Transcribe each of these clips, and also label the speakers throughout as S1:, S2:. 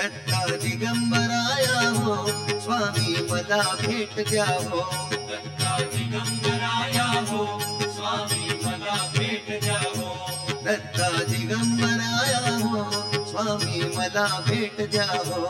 S1: दत्ता दिगंबराया हो स्वामी मला भेट द्या हो.
S2: दत्ता दिगंबराया हो स्वामी मला भेट द्या हो.
S1: दत्ता दिगंबराया हो स्वामी मला भेट द्या हो.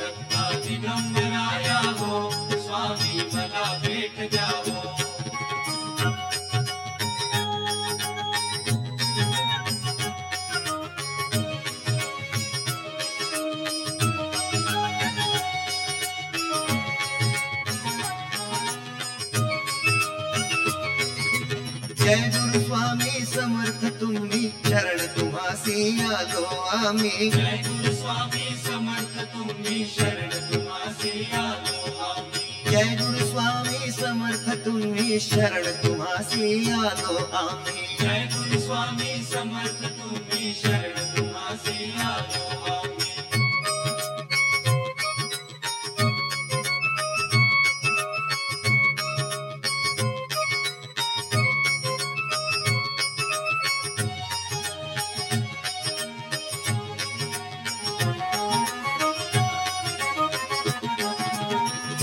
S2: दत्ता दिगंबराया हो स्वामी मला भेट द्या
S1: जय गुरु स्वामी समर्थ तुम्ही शरण तुम्हासी आलो आम्ही.
S2: जय गुरु स्वामी समर्थ तुम्ही शरण तुम्हासी आलो आम्ही.
S1: जय गुरु स्वामी समर्थ तुम्ही शरण तुम्हासी आलो आम्ही.
S2: जय गुरु स्वामी समर्थ तुम्ही शरण तुम्हासी आलो आम्ही.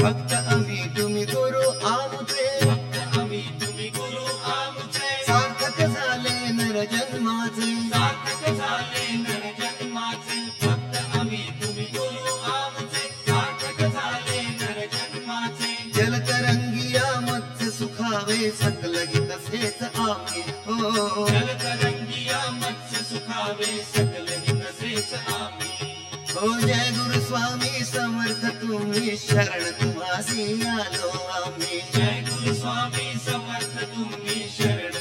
S1: भक्त आम्ही तुम्ही गुरु आमचे
S2: फक्त आम्ही तुम्ही गुरु आमचे.
S1: सार्थक झाले नर जन्माचे.
S2: सार्थक झाले नर जन्माचे फक्त आम्ही तुम्ही गुरु आमचे सार्थक झाले नर जन्माचे
S1: जलतरंगिया मत्स्य सुखावे सकल गीत सेच आम्ही. हो.
S2: जलतरंगिया मत्स्य सुखावे सकल गीत सेच आम्ही
S1: हो जय गुरु. स्वामी समर्थ तुम्ही शरण तुम्हासी आलो आम्ही.
S2: जय गुरु स्वामी समर्थ तुम्ही शरण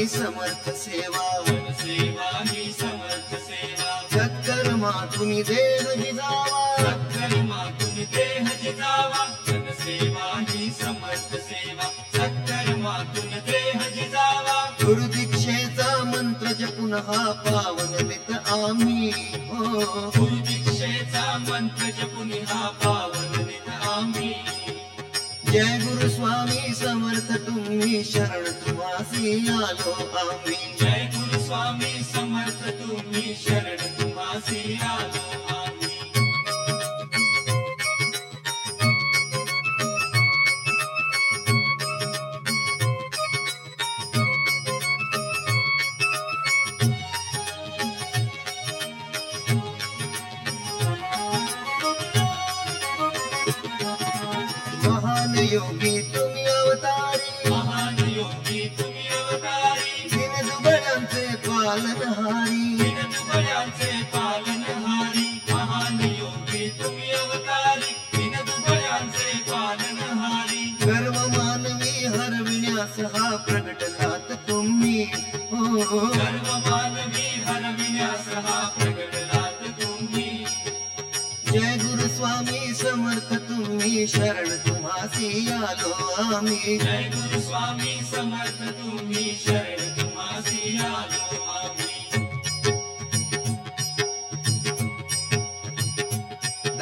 S1: ही समर्थ सेवा.
S2: सेवा ही समर्थ सेवा.
S1: सत्कर्मा तुम्ही देह जावा
S2: सत्कर्मा तुम्ही देह जिजावा. जनसेवा ही समर्थ सेवा. सत्कर्मा तुम्ही देह जिजावा.
S1: गुरु दीक्षेचा मंत्र जपून हा पावन नित आम्ही. हो.
S2: गुरु दीक्षेचा मंत्र जपुनी हा पावन नित आम्ही.
S1: जय गुरु स्वामी समर्थ तुम्ही शरण तुम्हासी आलो आम्ही
S2: जय गुरु स्वामी समर्थ तुम्ही शरण तुम्हासी आलो
S1: महान योगी तुम्ही हा प्रगटलात तुम्ही। हो
S2: सर्व मानवी हरविण्यास हा प्रगटलात तुम्ही।
S1: जय गुरु स्वामी समर्थ तुम्ही शरण तुम्हासी आलो आम्ही।
S2: जय गुरु स्वामी समर्थ